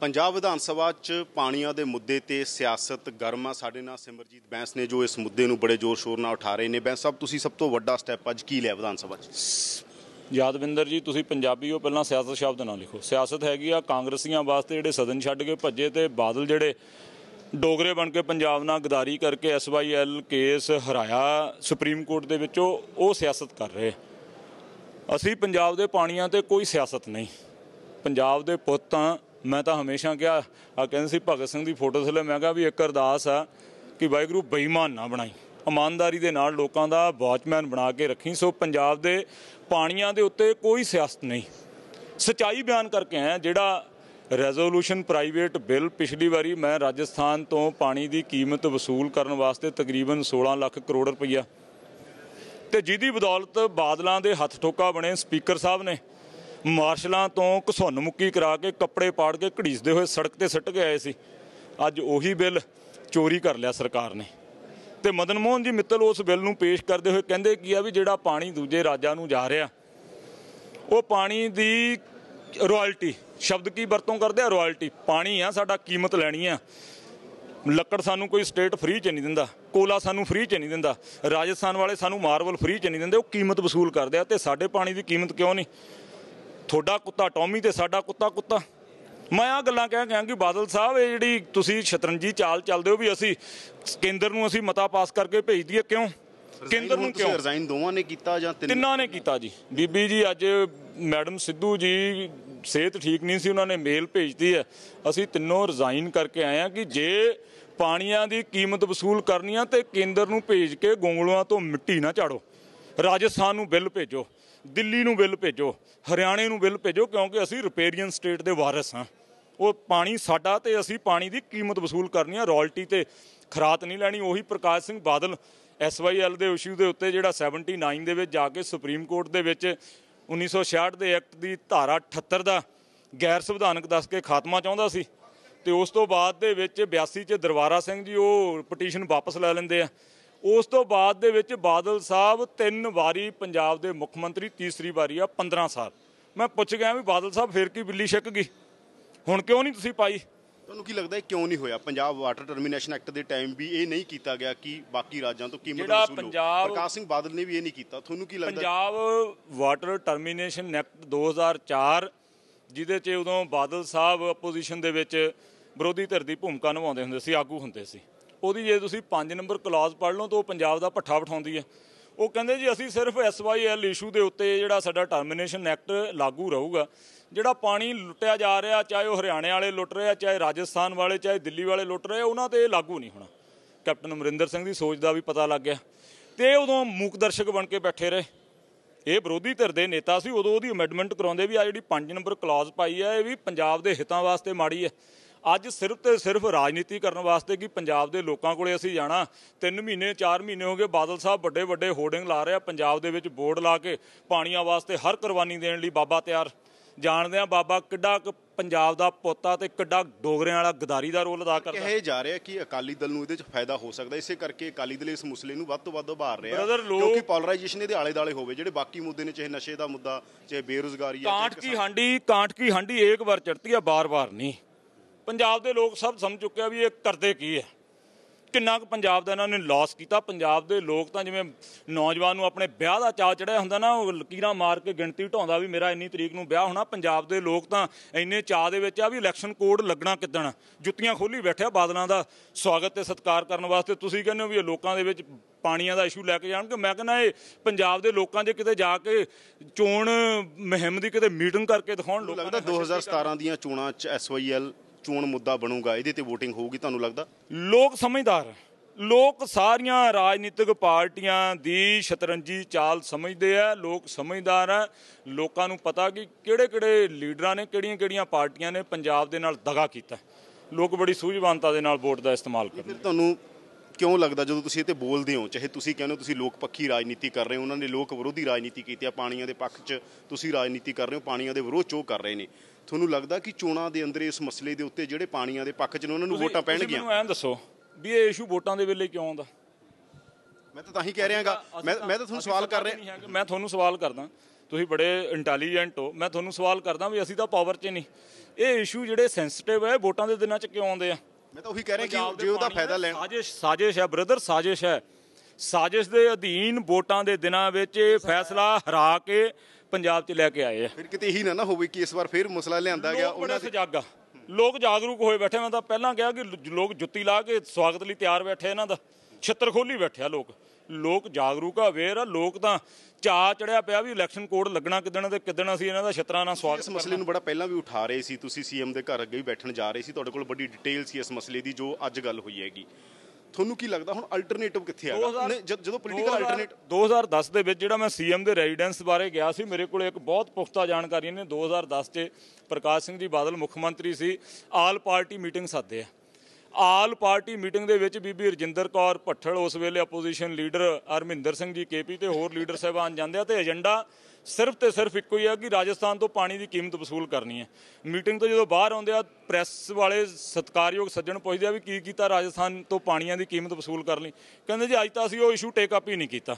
ਪੰਜਾਬ ਵਿਧਾਨ ਸਭਾ 'ਚ ਪਾਣੀਆਂ ਦੇ ਮੁੱਦੇ ਤੇ ਸਿਆਸਤ ਗਰਮ ਆ। ਸਾਡੇ ਨਾਲ ਸਿਮਰਜੀਤ ਬੈਂਸ ਨੇ ਜੋ ਇਸ ਮੁੱਦੇ ਨੂੰ ਬੜੇ ਜ਼ੋਰ-ਸ਼ੋਰ ਨਾਲ ਉਠਾ ਰਹੇ ਨੇ। ਬੈਂਸ ਸਾਹਿਬ, ਤੁਸੀਂ ਸਭ ਤੋਂ ਵੱਡਾ ਸਟੈਪ ਅੱਜ ਕੀ ਲਿਆ ਵਿਧਾਨ ਸਭਾ 'ਚ? ਯਾਦਵਿੰਦਰ ਜੀ, ਤੁਸੀਂ ਪੰਜਾਬੀ ਹੋ, ਪਹਿਲਾਂ ਸਿਆਸਤ ਸ਼ਬਦ ਨਾ ਲਿਖੋ। ਸਿਆਸਤ ਹੈਗੀ ਆ ਕਾਂਗਰਸੀਆਂ ਵਾਸਤੇ ਜਿਹੜੇ ਸਦਨ ਛੱਡ ਕੇ ਭੱਜੇ ਤੇ ਬਾਦਲ ਜਿਹੜੇ ਡੋਗਰੇ ਬਣ ਕੇ ਪੰਜਾਬ ਨਾਲ ਗਦਾਰੀ ਕਰਕੇ ਐਸਵਾਈਐਲ ਕੇਸ ਹਰਾਇਆ ਸੁਪਰੀਮ ਕੋਰਟ ਦੇ ਵਿੱਚ, ਉਹ ਸਿਆਸਤ ਕਰ ਰਹੇ। ਅਸੀਂ ਪੰਜਾਬ ਦੇ ਪਾਣੀਆਂ ਤੇ ਕੋਈ ਸਿਆਸਤ ਨਹੀਂ। ਪੰਜਾਬ ਦੇ ਪੁੱਤ ਤਾਂ ਮੈਂ ਤਾਂ ਹਮੇਸ਼ਾ ਕਿਹਾ ਆ ਕਹਿੰਦੇ ਸੀ ਭਗਤ ਸਿੰਘ ਦੀ ਫੋਟੋ ਥੱਲੇ, ਮੈਂ ਕਿਹਾ ਵੀ ਇੱਕ ਅਰਦਾਸ ਆ ਕਿ ਵਾਹਿਗੁਰੂ ਬੇਈਮਾਨ ਨਾ ਬਣਾਈ। ਇਮਾਨਦਾਰੀ ਦੇ ਨਾਲ ਲੋਕਾਂ ਦਾ ਵਾਚਮੈਨ ਬਣਾ ਕੇ ਰੱਖੀ। ਸੋ ਪੰਜਾਬ ਦੇ ਪਾਣੀਆਂ ਦੇ ਉੱਤੇ ਕੋਈ ਸਿਆਸਤ ਨਹੀਂ। ਸਚਾਈ ਬਿਆਨ ਕਰਕੇ ਆਇਆ, ਜਿਹੜਾ ਰੈਜ਼ੋਲੂਸ਼ਨ ਪ੍ਰਾਈਵੇਟ ਬਿੱਲ ਪਿਛਲੀ ਵਾਰੀ ਮੈਂ ਰਾਜਸਥਾਨ ਤੋਂ ਪਾਣੀ ਦੀ ਕੀਮਤ ਵਸੂਲ ਕਰਨ ਵਾਸਤੇ ਤਕਰੀਬਨ 16 ਲੱਖ ਕਰੋੜ ਰੁਪਈਆ। ਤੇ ਜਿਹਦੀ ਬਦੌਲਤ ਬਾਦਲਾਂ ਦੇ ਹੱਥ ਠੋਕਾ ਬਣੇ ਸਪੀਕਰ ਸਾਹਿਬ ਨੇ। ਮਾਰਸ਼ਲਾਂ ਤੋਂ ਘਸੁੰਨ ਮੁੱਕੀ ਕਰਾ ਕੇ ਕੱਪੜੇ ਪਾੜ ਕੇ ਘੜੀਸਦੇ ਹੋਏ ਸੜਕ ਤੇ ਸਿੱਟ ਕੇ ਆਏ ਸੀ। ਅੱਜ ਉਹੀ ਬਿੱਲ ਚੋਰੀ ਕਰ ਲਿਆ ਸਰਕਾਰ ਨੇ। ਤੇ ਮਦਨ ਮੋਹਨ ਜੀ ਮਿੱਤਲ ਉਸ ਬਿੱਲ ਨੂੰ ਪੇਸ਼ ਕਰਦੇ ਹੋਏ ਕਹਿੰਦੇ ਕੀ ਆ ਵੀ ਜਿਹੜਾ ਪਾਣੀ ਦੂਜੇ ਰਾਜਾਂ ਨੂੰ ਜਾ ਰਿਹਾ, ਉਹ ਪਾਣੀ ਦੀ ਰਾਇਲਟੀ, ਸ਼ਬਦ ਕੀ ਵਰਤੋਂ ਕਰਦੇ ਆ? ਰਾਇਲਟੀ। ਪਾਣੀ ਆ, ਸਾਡਾ ਕੀਮਤ ਲੈਣੀ ਆ। ਲੱਕੜ ਸਾਨੂੰ ਕੋਈ ਸਟੇਟ ਫ੍ਰੀ ਚ ਨਹੀਂ ਦਿੰਦਾ, ਕੋਲਾ ਸਾਨੂੰ ਫ੍ਰੀ ਚ ਨਹੀਂ ਦਿੰਦਾ, ਰਾਜਸਥਾਨ ਵਾਲੇ ਸਾਨੂੰ ਮਾਰਬਲ ਫ੍ਰੀ ਚ ਨਹੀਂ ਦਿੰਦੇ, ਉਹ ਕੀਮਤ ਵਸੂਲ ਕਰਦੇ ਆ ਤੇ ਸਾਡੇ ਪਾਣੀ ਦੀ ਕੀਮਤ ਕਿਉਂ ਨਹੀਂ? ਤੁਹਾਡਾ ਕੁੱਤਾ ਟੌਮੀ ਤੇ ਸਾਡਾ ਕੁੱਤਾ ਕੁੱਤਾ। ਮੈਂ ਆ ਗੱਲਾਂ ਕਹਿ ਗਿਆ ਕਿ ਬਾਦਲ ਸਾਹਿਬ ਇਹ ਜਿਹੜੀ ਤੁਸੀਂ ਸ਼ਤਰੰਜੀ ਚਾਲ ਚੱਲਦੇ ਹੋ ਵੀ ਅਸੀਂ ਕੇਂਦਰ ਨੂੰ ਅਸੀਂ ਮਤਾ ਪਾਸ ਕਰਕੇ ਭੇਜ ਦਈਏ ਕਿਉਂ? ਕੇਂਦਰ ਨੂੰ ਕਿਉਂ? ਰਿਜ਼ਾਈਨ ਦੋਵਾਂ ਨੇ ਕੀਤਾ ਜਾਂ ਤਿੰਨ? ਤਿੰਨਾਂ ਨੇ ਕੀਤਾ ਜੀ। ਬੀਬੀ ਜੀ ਅੱਜ ਮੈਡਮ ਸਿੱਧੂ ਜੀ ਸਿਹਤ ਠੀਕ ਨਹੀਂ ਸੀ ਉਹਨਾਂ ਨੇ ਮੇਲ ਭੇਜਤੀ ਹੈ। ਅਸੀਂ ਤਿੰਨੋਂ ਰਿਜ਼ਾਈਨ ਕਰਕੇ ਆਏ ਆ ਕਿ ਜੇ ਪਾਣੀਆਂ ਦੀ ਕੀਮਤ ਵਸੂਲ ਕਰਨੀ ਆ ਤੇ ਕੇਂਦਰ ਨੂੰ ਭੇਜ ਕੇ ਗੋਂਗਲੂਆਂ ਤੋਂ ਮਿੱਟੀ ਨਾ ਝਾੜੋ। ਰਾਜਸਥਾਨ ਨੂੰ ਬਿੱਲ ਭੇਜੋ। ਦਿੱਲੀ ਨੂੰ ਬਿੱਲ ਭੇਜੋ, ਹਰਿਆਣੇ ਨੂੰ ਬਿੱਲ ਭੇਜੋ, ਕਿਉਂਕਿ ਅਸੀਂ ਰਿਪੇਰੀਅਨ ਸਟੇਟ ਦੇ ਵਾਰਿਸ ਹਾਂ। ਉਹ ਪਾਣੀ ਸਾਡਾ ਤੇ ਅਸੀਂ ਪਾਣੀ ਦੀ ਕੀਮਤ ਵਸੂਲ ਕਰਨੀ ਆ ਰਾਇਲਟੀ ਤੇ ਖਰਾਤ ਨਹੀਂ ਲੈਣੀ। ਉਹੀ ਪ੍ਰਕਾਸ਼ ਸਿੰਘ ਬਾਦਲ ਐਸਵਾਈਐਲ ਦੇ ਇਸ਼ੂ ਦੇ ਉੱਤੇ ਜਿਹੜਾ 79 ਦੇ ਵਿੱਚ ਜਾ ਕੇ ਸੁਪਰੀਮ ਕੋਰਟ ਦੇ ਵਿੱਚ 1966 ਦੇ ਐਕਟ ਦੀ ਧਾਰਾ 78 ਦਾ ਗੈਰ ਸੰਵਿਧਾਨਕ ਦੱਸ ਕੇ ਖਾਤਮਾ ਚਾਹੁੰਦਾ ਸੀ। ਤੇ ਉਸ ਤੋਂ ਬਾਅਦ ਦੇ ਵਿੱਚ 82 ਚ ਦਰਬਾਰਾ ਸਿੰਘ ਜੀ ਉਹ ਪਟੀਸ਼ਨ ਵਾਪਸ ਲੈ ਲੈਂਦੇ ਆ। ਉਸ ਤੋਂ ਬਾਅਦ ਦੇ ਵਿੱਚ ਬਾਦਲ ਸਾਹਿਬ ਤਿੰਨ ਵਾਰੀ ਪੰਜਾਬ ਦੇ ਮੁੱਖ ਮੰਤਰੀ ਤੀਸਰੀ ਵਾਰੀ ਆ 15 ਸਾਲ। ਮੈਂ ਪੁੱਛ ਗਿਆ ਵੀ ਬਾਦਲ ਸਾਹਿਬ ਫੇਰ ਕੀ ਬਿੱਲੀ ਛਿੱਕ ਗਈ? ਹੁਣ ਕਿਉਂ ਨਹੀਂ ਤੁਸੀਂ ਪਾਈ? ਤੁਹਾਨੂੰ ਕੀ ਲੱਗਦਾ ਹੈ ਕਿਉਂ ਨਹੀਂ ਹੋਇਆ? ਪੰਜਾਬ ਵਾਟਰ ਟਰਮੀਨੇਸ਼ਨ ਐਕਟ ਦੇ ਟਾਈਮ ਵੀ ਇਹ ਨਹੀਂ ਕੀਤਾ ਗਿਆ ਕਿ ਬਾਕੀ ਰਾਜਾਂ ਤੋਂ ਕੀਮਤ ਵਸੂਲੋ ਪੰਜਾਬ- ਪ੍ਰਕਾਸ਼ ਸਿੰਘ ਬਾਦਲ ਨੇ ਵੀ ਇਹ ਨਹੀਂ ਕੀਤਾ। ਤੁਹਾਨੂੰ ਕੀ ਲੱਗਦਾ? ਪੰਜਾਬ ਵਾਟਰ ਟਰਮੀਨੇਸ਼ਨ ਐਕਟ 2004 ਜਿਹਦੇ 'ਚ ਉਦੋਂ ਬਾਦਲ ਸਾਹਿਬ ਆਪੋਜੀਸ਼ਨ ਦੇ ਵਿੱਚ ਵਿਰੋਧੀ ਧਿਰ ਦੀ ਭੂਮਿਕਾ ਨਿਭਾਉਂਦੇ ਹੁੰਦੇ ਸੀ ਆਗੂ ਹੁੰਦੇ ਸੀ। ਉਹਦੀ ਜੇ ਤੁਸੀਂ 5 ਨੰਬਰ ਕਲਾਜ਼ ਪੜ੍ਹ ਲਓ ਤਾਂ ਉਹ ਪੰਜਾਬ ਦਾ ਪੱਠਾ ਬਿਠਾਉਂਦੀ ਹੈ। ਉਹ ਕਹਿੰਦੇ ਜੀ ਅਸੀਂ ਸਿਰਫ ਐਸਵਾਈਐਲ ਇਸ਼ੂ ਦੇ ਉੱਤੇ ਜਿਹੜਾ ਸਾਡਾ ਟਰਮੀਨੇਸ਼ਨ ਐਕਟ ਲਾਗੂ ਰਹੂਗਾ, ਜਿਹੜਾ ਪਾਣੀ ਲੁੱਟਿਆ ਜਾ ਰਿਹਾ, ਚਾਹੇ ਉਹ ਹਰਿਆਣੇ ਵਾਲੇ ਲੁੱਟ ਰਹੇ ਆ, ਚਾਹੇ ਰਾਜਸਥਾਨ ਵਾਲੇ, ਚਾਹੇ ਦਿੱਲੀ ਵਾਲੇ ਲੁੱਟ ਰਹੇ ਉਹਨਾਂ ਤੇ ਇਹ ਲਾਗੂ ਨਹੀਂ ਹੋਣਾ। ਕੈਪਟਨ ਅਮਰਿੰਦਰ ਸਿੰਘ ਦੀ ਸੋਚ ਦਾ ਵੀ ਪਤਾ ਲੱਗ ਗਿਆ। ਤੇ ਇਹ ਉਦੋਂ ਮੂਕ ਦਰਸ਼ਕ ਬਣ ਕੇ ਬੈਠੇ ਰਹੇ। ਇਹ ਵਿਰੋਧੀ ਧਿਰ ਦੇ ਨੇਤਾ ਸੀ, ਉਦੋਂ ਉਹਦੀ ਅਮੈਂਡਮੈਂਟ ਕਰਾਉਂਦੇ ਵੀ ਆ ਜਿਹੜੀ 5 ਨੰਬਰ ਕਲਾਜ਼ ਪਾਈ ਹੈ ਇਹ ਵੀ ਪੰਜਾਬ ਦੇ ਹਿੱਤਾਂ ਵਾਸਤੇ ਮਾੜੀ ਹੈ। ਅੱਜ ਸਿਰਫ ਤੇ ਸਿਰਫ ਰਾਜਨੀਤੀ ਕਰਨ ਵਾਸਤੇ ਕਿ ਪੰਜਾਬ ਦੇ ਲੋਕਾਂ ਕੋਲੇ ਅਸੀਂ ਜਾਣਾ 3 ਮਹੀਨੇ 4 ਮਹੀਨੇ ਹੋ ਗਏ ਬਾਦਲ ਸਾਹਿਬ ਵੱਡੇ ਵੱਡੇ ਹੋਰਡਿੰਗ ਲਾ ਰਹੇ ਪੰਜਾਬ ਦੇ ਵਿੱਚ ਬੋਰਡ ਲਾ ਕੇ ਪਾਣੀਆਂ ਵਾਸਤੇ ਹਰ ਕੁਰਬਾਨੀ ਦੇਣ ਲਈ ਬਾਬਾ ਤਿਆਰ। ਜਾਣਦੇ ਆ ਬਾਬਾ ਕਿੱਡਾ ਪੰਜਾਬ ਦਾ ਪੋਤਾ ਤੇ ਕਿੱਡਾ ਡੋਗਰਿਆਂ ਵਾਲਾ ਗਦਾਰੀ ਦਾ ਰੋਲ ਅਦਾ ਕਰਦਾ। ਕਹੇ ਜਾ ਰਿਹਾ ਕਿ ਅਕਾਲੀ ਦਲ ਨੂੰ ਇਹਦੇ 'ਚ ਫਾਇਦਾ ਹੋ ਸਕਦਾ ਇਸੇ ਕਰਕੇ ਅਕਾਲੀ ਦਲ ਇਸ ਮਸਲੇ ਨੂੰ ਵੱਧ ਤੋਂ ਵੱਧ ਉਭਾਰ ਰਿਹਾ ਕਿਉਂਕਿ ਪੋਲਰਾਈਜੇਸ਼ਨ ਇਹਦੇ ਆਲੇ ਦਾਲੇ ਹੋਵੇ ਜਿਹੜੇ ਬਾਕੀ ਮੁੱਦੇ ਨੇ ਚਾਹੇ ਨਸ਼ੇ ਦਾ ਮੁੱਦਾ ਚਾਹੇ ਬੇਰੁਜ਼ਗਾਰੀ ਹੈ ਕਾਂਟ ਕੀ ਹਾਂਡੀ ਕਾਂਟ ਕੀ ਹਾਂਡੀ ਇੱਕ ਵਾਰ ਚੜਤੀ ਆ ਬਾਰ-ਬਾਰ ਨਹੀਂ। ਪੰਜਾਬ ਦੇ ਲੋਕ ਸਭ ਸਮਝ ਚੁੱਕੇ ਆ ਵੀ ਇਹ ਕਰਦੇ ਕੀ ਹੈ ਕਿੰਨਾ ਕੁ ਪੰਜਾਬ ਦਾ ਇਹਨਾਂ ਨੇ ਲਾਸ ਕੀਤਾ। ਪੰਜਾਬ ਦੇ ਲੋਕ ਤਾਂ ਜਿਵੇਂ ਨੌਜਵਾਨ ਨੂੰ ਆਪਣੇ ਵਿਆਹ ਦਾ ਚਾਅ ਚੜਿਆ ਹੁੰਦਾ ਨਾ ਉਹ ਲਕੀਰਾਂ ਮਾਰ ਕੇ ਗਿਣਤੀ ਢਾਉਂਦਾ ਵੀ ਮੇਰਾ ਇੰਨੀ ਤਰੀਕ ਨੂੰ ਵਿਆਹ ਹੋਣਾ। ਪੰਜਾਬ ਦੇ ਲੋਕ ਤਾਂ ਇੰਨੇ ਚਾਅ ਦੇ ਵਿੱਚ ਆ ਵੀ ਇਲੈਕਸ਼ਨ ਕੋਡ ਲੱਗਣਾ ਕਿੱਦਣ? ਜੁੱਤੀਆਂ ਖੋਲੀ ਬੈਠਿਆ ਬਾਦਲਾਂ ਦਾ ਸਵਾਗਤ ਤੇ ਸਤਿਕਾਰ ਕਰਨ ਵਾਸਤੇ। ਤੁਸੀਂ ਕਹਿੰਦੇ ਹੋ ਵੀ ਇਹ ਲੋਕਾਂ ਦੇ ਵਿੱਚ ਪਾਣੀਆਂ ਦਾ ਇਸ਼ੂ ਲੈ ਕੇ ਜਾਣਗੇ। ਮੈਂ ਕਹਿੰਦਾ ਇਹ ਪੰਜਾਬ ਦੇ ਲੋਕਾਂ ਦੇ ਕਿਤੇ ਜਾ ਕੇ ਚੋਣ ਮੁਹਿੰਮ ਦੀ ਕਿਤੇ ਮੀਟਿੰਗ ਕਰਕੇ ਦਿਖਾਉਣ ਲੋਕਾਂ ਲੱਗਦਾ ਨੇ ਨਸ਼ੇ 2017 ਦੀਆਂ ਚੋਣਾਂ 'ਚ ਐਸਵਾਈਐਲ ਚੋਣ ਮੁੱਦਾ ਬਣੂਗਾ ਇਹਦੇ ਤੇ VOTING ਹੋਊਗੀ ਤੁਹਾਨੂੰ ਲੱਗਦਾ? ਲੋਕ ਸਮਝਦਾਰ। ਲੋਕ ਸਾਰੀਆਂ ਰਾਜਨੀਤਿਕ ਪਾਰਟੀਆਂ ਦੀ ਸ਼ਤਰੰਜੀ ਚਾਲ ਸਮਝਦੇ ਆ ਲੋਕ ਸਮਝਦਾਰ ਆ। ਲੋਕਾਂ ਨੂੰ ਪਤਾ ਕਿ ਕਿਹੜੇ-ਕਿਹੜੇ ਲੀਡਰਾਂ ਨੇ ਕਿਹੜੀਆਂ-ਕਿਹੜੀਆਂ ਪਾਰਟੀਆਂ ਨੇ ਪੰਜਾਬ ਦੇ ਨਾਲ ਦਗਾ ਕੀਤਾ। ਲੋਕ ਬੜੀ ਸੂਝਵਾਨਤਾ ਦੇ ਨਾਲ ਵੋਟ ਦਾ ਇਸਤੇਮਾਲ ਕਰਦੇ ਫਿਰ ਤੁਹਾਨੂੰ ਕਿਉਂ ਲੱਗਦਾ ਜਦੋਂ ਤੁਸੀਂ ਇਹ ਤੇ ਬੋਲਦੇ ਹੋ ਚਾਹੇ ਤੁਸੀਂ ਕਹਿੰਦੇ ਹੋ ਤੁਸੀਂ ਲੋਕ ਪੱਖੀ ਰਾਜਨੀਤੀ ਕਰ ਰਹੇ ਹੋ ਉਹਨਾਂ ਨੇ ਲੋਕ ਵਿਰੋਧੀ ਰਾਜਨੀਤੀ ਕੀਤੀ ਆ ਪਾਣੀਆਂ ਦੇ ਪੱਖ 'ਚ ਤੁਸੀਂ ਰਾਜਨੀਤੀ ਕਰ ਰਹੇ ਹੋ ਪਾਣੀਆਂ ਦੇ ਵਿਰੋਧ 'ਚ ਉਹ ਕਰ ਰਹੇ ਨੇ। ਤੁਹਾਨੂੰ ਲੱਗਦਾ ਕਿ ਚੋਣਾਂ ਦੇ ਅੰਦਰ ਇਸ ਮਸਲੇ ਦੇ ਉੱਤੇ ਜਿਹੜੇ ਪਾਣੀਆਂ ਦੇ ਪੱਖ 'ਚ ਨੇ ਉਹਨਾਂ ਨੂੰ ਵੋਟਾਂ ਪੈਣਗੀਆਂ? ਮੈਨੂੰ ਐਂ ਦੱਸੋ ਵੀ ਇਹ ਇਸ਼ੂ ਵੋਟਾਂ ਦੇ ਵੇਲੇ ਕਿਉਂ ਆਉਂਦਾ? ਮੈਂ ਤਾਂ ਤਾਂ ਹੀ ਕਹਿ ਰਿਹਾਗਾ। ਮੈਂ ਮੈਂ ਤਾਂ ਤੁਹਾਨੂੰ ਸਵਾਲ ਕਰ ਰਿਹਾ ਮੈਂ ਤੁਹਾਨੂੰ ਸਵਾਲ ਕਰਦਾ। ਤੁਸੀਂ ਬੜੇ ਇੰਟੈਲੀਜੈਂਟ ਹੋ। ਮੈਂ ਤੁਹਾਨੂੰ ਸਵਾਲ ਕਰਦਾ ਵੀ ਅਸੀਂ ਤਾਂ ਪਾਵਰ 'ਚ ਨਹੀਂ। ਇਹ ਇਸ਼ੂ ਜਿਹੜੇ ਸੈਂਸਿਟਿਵ ਹੈ ਵੋਟਾਂ ਦੇ ਦਿਨਾਂ 'ਚ ਕਿਉਂ ਆਉਂਦੇ ਆ? ਮੈਂ ਤਾਂ ਉਹੀ ਕਹਿ ਰਿਹਾ ਕਿ ਜੇ ਉਹਦਾ ਫਾਇਦਾ ਲੈਣ ਸਾਜ਼ਿਸ਼ ਸਾਜ਼ਿਸ਼ ਹੈ ਬ੍ਰਦਰ ਸਾਜ਼ਿਸ਼ ਹੈ। ਸਾਜ਼ਿਸ਼ ਦੇ ਅਧੀਨ ਵੋਟਾਂ ਦੇ ਦਿਨਾਂ ਵਿੱਚ ਇਹ ਫੈਸਲਾ ਹਰਾ ਕੇ ਪੰਜਾਬ 'ਚ ਲੈ ਕੇ ਆਏ ਆ। ਫਿਰ ਕਿਤੇ ਇਹੀ ਨਾ ਨਾ ਹੋਵੇ ਕਿ ਇਸ ਵਾਰ ਫਿਰ ਮਸਲਾ ਲਿਆਂਦਾ ਗਿਆ ਲੋਕ ਬੜੇ ਸਜਾਗਾ ਲੋਕ ਜਾਗਰੂਕ ਹੋਏ ਬੈਠੇ ਮੈਂ ਤਾਂ ਪਹਿਲਾਂ ਕਿਹਾ ਕਿ ਲੋਕ ਜੁੱਤੀ ਲਾ ਕੇ ਸਵਾਗਤ ਲਈ ਤਿਆਰ ਬੈਠੇ ਇਹਨਾਂ ਦਾ। ਛਿੱਤਰ ਖੋਲੀ ਬੈਠਿਆ ਲੋਕ। ਲੋਕ ਜਾਗਰੂਕ ਆ ਅਵੇਅਰ ਆ। ਲੋਕ ਤਾਂ ਚਾ ਚੜਿਆ ਪਿਆ ਵੀ ਇਲੈਕਸ਼ਨ ਕੋਡ ਲੱਗਣਾ ਕਿਦਣ ਤੇ ਕਿਦਣ ਅਸੀਂ ਇਹਨਾਂ ਦਾ ਛਿੱਤਰਾਂ ਨਾਲ ਸਵਾਗਤ ਇਸ ਮਸਲੇ ਨੂੰ ਬੜਾ ਪਹਿਲਾਂ ਵੀ ਉਠਾ ਰਹੇ ਸੀ। ਤੁਸੀਂ ਸੀਐਮ ਦੇ ਘਰ ਅੱਗੇ ਵੀ ਬੈਠਣ ਜਾ ਰਹੇ ਸੀ। ਤੁਹਾਡੇ ਕੋਲ ਵੱਡੀ ਡਿਟੇਲ ਸੀ ਇਸ ਮਸਲੇ ਦੀ ਜੋ ਅੱਜ ਗੱਲ ਹੋਈ ਹੈਗੀ। ਤੁਹਾਨੂੰ ਕੀ ਲੱਗਦਾ ਹੁਣ ਅਲਟਰਨੇਟਿਵ ਕਿੱਥੇ ਹੈਗਾ 2000 ਨਹੀਂ, ਜਦ- ਜਦੋਂ ਪੋਲੀਟੀਕਲ ਅਲਟਰਨੇਟ 2010 ਦੇ ਵਿੱਚ ਜਿਹੜਾ ਮੈਂ ਸੀਐਮ ਦੇ ਰੈਜ਼ੀਡੈਂਸ ਬਾਰੇ ਗਿਆ ਸੀ ਮੇਰੇ ਕੋਲ ਇੱਕ ਬਹੁਤ ਪੁਖਤਾ ਜਾਣਕਾਰੀ ਨੇ। 2010 'ਚ ਪ੍ਰਕਾਸ਼ ਸਿੰਘ ਜੀ ਬਾਦਲ ਮੁੱਖ ਮੰਤਰੀ ਸੀ ਆਲ ਪਾਰਟੀ ਮੀਟਿੰਗ ਸੱਦੇ ਆ। ਆਲ ਪਾਰਟੀ ਮੀਟਿੰਗ ਦੇ ਵਿੱਚ ਬੀਬੀ ਰਜਿੰਦਰ ਕੌਰ ਭੱਠਲ, ਉਸ ਵੇਲੇ opposition leader Harminder Singh ji KP ਤੇ ਹੋਰ ਲੀਡਰ ਸਾਹਿਬਾਨ ਜਾਂਦੇ ਆ ਤੇ ਏਜੰਡਾ ਸਿਰਫ ਤੇ ਸਿਰਫ ਇੱਕੋ ਹੀ ਆ ਕਿ ਰਾਜਸਥਾਨ ਤੋਂ ਪਾਣੀ ਦੀ ਕੀਮਤ ਵਸੂਲ ਕਰਨੀ ਹੈ। ਮੀਟਿੰਗ ਤੋਂ ਜਦੋਂ ਬਾਹਰ ਆਉਂਦੇ ਆ ਪ੍ਰੈਸ ਵਾਲੇ ਸਤਿਕਾਰਯੋਗ ਸੱਜਣ ਪੁੱਛਦੇ ਆ ਵੀ ਕੀ ਕੀਤਾ ਰਾਜਸਥਾਨ ਤੋਂ ਪਾਣੀਆਂ ਦੀ ਕੀਮਤ ਵਸੂਲ ਕਰਨ ਲਈ। ਕਹਿੰਦੇ ਜੀ ਅੱਜ ਤਾਂ ਅਸੀਂ ਉਹ ਇਸ਼ੂ ਟੇਕ ਅਪ ਹੀ ਨਹੀਂ ਕੀਤਾ।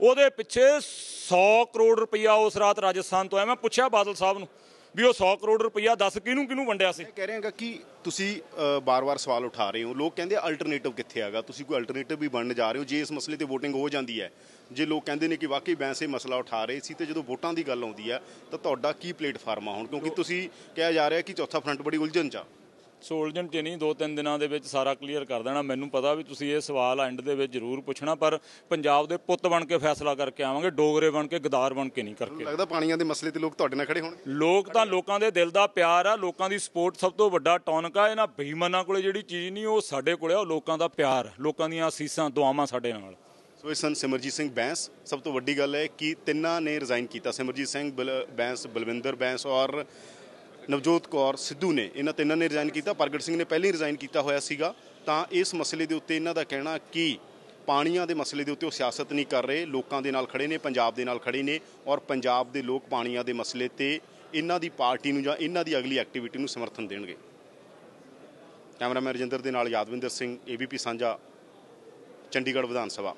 ਉਹਦੇ ਪਿੱਛੇ 100 ਕਰੋੜ ਰੁਪਈਆ ਉਸ ਰਾਤ ਰਾਜਸਥਾਨ ਤੋਂ ਆਇਆ। ਮੈਂ ਪੁੱਛਿਆ ਬਾਦਲ ਸਾਹਿਬ ਨੂੰ ਵੀ ਉਹ 100 ਕਰੋੜ ਰੁਪਈਆ ਦੱਸ ਕਿਹਨੂੰ ਕਿਹਨੂੰ ਵੰਡਿਆ ਸੀ? ਮੈਂ ਕਹਿ ਰਿਹਾ ਕਿ ਤੁਸੀਂ ਬਾਰ-ਬਾਰ ਸਵਾਲ ਉਠਾ ਰਹੇ ਹੋ। ਲੋਕ ਕਹਿੰਦੇ ਅਲਟਰਨੇਟਿਵ ਕਿੱਥੇ ਹੈਗਾ? ਤੁਸੀਂ ਕੋਈ ਅਲਟਰਨੇਟਿਵ ਵੀ ਬਣਨ ਜਾ ਰਹੇ ਹੋ। ਜੇ ਇਸ ਮਸਲੇ ਤੇ VOTING ਹੋ ਜਾਂਦੀ ਹੈ ਜੇ ਲੋਕ ਕਹਿੰਦੇ ਨੇ ਕਿ ਵਾਕਈ ਬੈਂਸ ਇਹ ਮਸਲਾ ਉਠਾ ਰਹੇ ਸੀ ਤੇ ਜਦੋਂ ਵੋਟਾਂ ਦੀ ਗੱਲ ਆਉਂਦੀ ਹੈ ਤਾਂ ਤੁਹਾਡਾ ਕੀ ਪਲੇਟਫਾਰਮ ਆ ਹੁਣ? ਕਿਉਂਕਿ ਤੁਸੀਂ ਕਿਹਾ ਜਾ ਰਿਹਾ ਕਿ ਚੌਥਾ ਫਰੰਟ ਬੜੀ ਉਲਝਣ ਚ ਆ। ਸੋਲਜਨ ਚ ਨਹੀਂ ਦੋ ਤਿੰਨ ਦਿਨਾਂ ਦੇ ਵਿੱਚ ਸਾਰਾ ਕਲੀਅਰ ਕਰ ਦੇਣਾ। ਮੈਨੂੰ ਪਤਾ ਵੀ ਤੁਸੀਂ ਇਹ ਸਵਾਲ ਐਂਡ ਦੇ ਵਿੱਚ ਜ਼ਰੂਰ ਪੁੱਛਣਾ ਪਰ ਪੰਜਾਬ ਦੇ ਪੁੱਤ ਬਣ ਕੇ ਫੈਸਲਾ ਕਰਕੇ ਆਵਾਂਗੇ ਡੋਗਰੇ ਬਣ ਕੇ ਗਦਾਰ ਬਣ ਕੇ ਨਹੀਂ ਕਰਕੇ। ਲੱਗਦਾ ਪਾਣੀਆਂ ਦੇ ਮਸਲੇ ਤੇ ਲੋਕ ਤੁਹਾਡੇ ਨਾਲ ਖੜੇ ਹੋਣਗੇ? ਲੋਕ ਤਾਂ ਲੋਕਾਂ ਦੇ ਦਿਲ ਦਾ ਪਿਆਰ ਆ ਲੋਕਾਂ ਦੀ ਸਪੋਰਟ ਸਭ ਤੋਂ ਵੱਡਾ ਟੌਨਕ ਆ ਇਹਨਾਂ ਬੇਈਮਾਨਾਂ ਕੋਲੇ ਜਿਹੜੀ ਚੀਜ਼ ਨਹੀਂ ਉਹ ਸਾਡੇ ਕੋਲੇ ਆ ਉਹ ਲੋਕਾਂ ਦਾ ਪਿਆਰ ਲੋਕਾਂ ਦੀਆਂ ਅਸੀਸਾਂ ਦੁਆਵਾਂ ਸਾਡੇ ਨਾਲ। ਸੋ ਇਹ ਸਨ ਸਿਮਰਜੀਤ ਸਿੰਘ ਬੈਂਸ। ਸਭ ਤੋਂ ਵੱਡੀ ਗੱਲ ਹੈ ਕਿ ਤਿੰਨਾਂ ਨੇ ਰਿਜ਼ਾਈਨ ਕੀਤਾ। ਸਿਮਰਜੀਤ ਸਿੰਘ ਬੈਂਸ ਬਲਵਿੰਦਰ ਬੈਂਸ ਔਰ ਨਵਜੋਤ ਕੌਰ ਸਿੱਧੂ ਨੇ ਇਹਨਾਂ ਤਿੰਨਾਂ ਨੇ ਰਿਜ਼ਾਈਨ ਕੀਤਾ, ਪ੍ਰਗਟ ਸਿੰਘ ਨੇ ਪਹਿਲਾਂ ਹੀ ਰਿਜ਼ਾਈਨ ਕੀਤਾ ਹੋਇਆ ਸੀਗਾ, ਤਾਂ ਇਸ ਮਸਲੇ ਦੇ ਉੱਤੇ ਇਹਨਾਂ ਦਾ ਕਹਿਣਾ ਕਿ ਪਾਣੀਆਂ ਦੇ ਮਸਲੇ ਦੇ ਉੱਤੇ ਉਹ ਸਿਆਸਤ ਨਹੀਂ ਕਰ ਰਹੇ, ਲੋਕਾਂ ਦੇ ਨਾਲ ਖੜੇ ਨੇ, ਪੰਜਾਬ ਦੇ ਨਾਲ ਖੜੇ ਨੇ ਔਰ ਪੰਜਾਬ ਦੇ ਲੋਕ ਪਾਣੀਆਂ ਦੇ ਮਸਲੇ ਤੇ ਇਹਨਾਂ ਦੀ ਪਾਰਟੀ ਨੂੰ ਜਾਂ ਇਹਨਾਂ ਦੀ ਅਗਲੀ ਐਕਟੀਵਿਟੀ ਨੂੰ ਸਮਰਥਨ ਦੇਣਗੇ। ਕੈਮਰਾਮੈਨ ਰਜਿੰਦਰ ਦੇ ਨਾਲ ਯਾਦਵਿੰਦਰ ਸਿੰਘ ਏਬੀਪੀ ਸਾਂਝਾ, ਚੰਡੀਗੜ੍ਹ ਵਿਧਾਨ ਸਭਾ।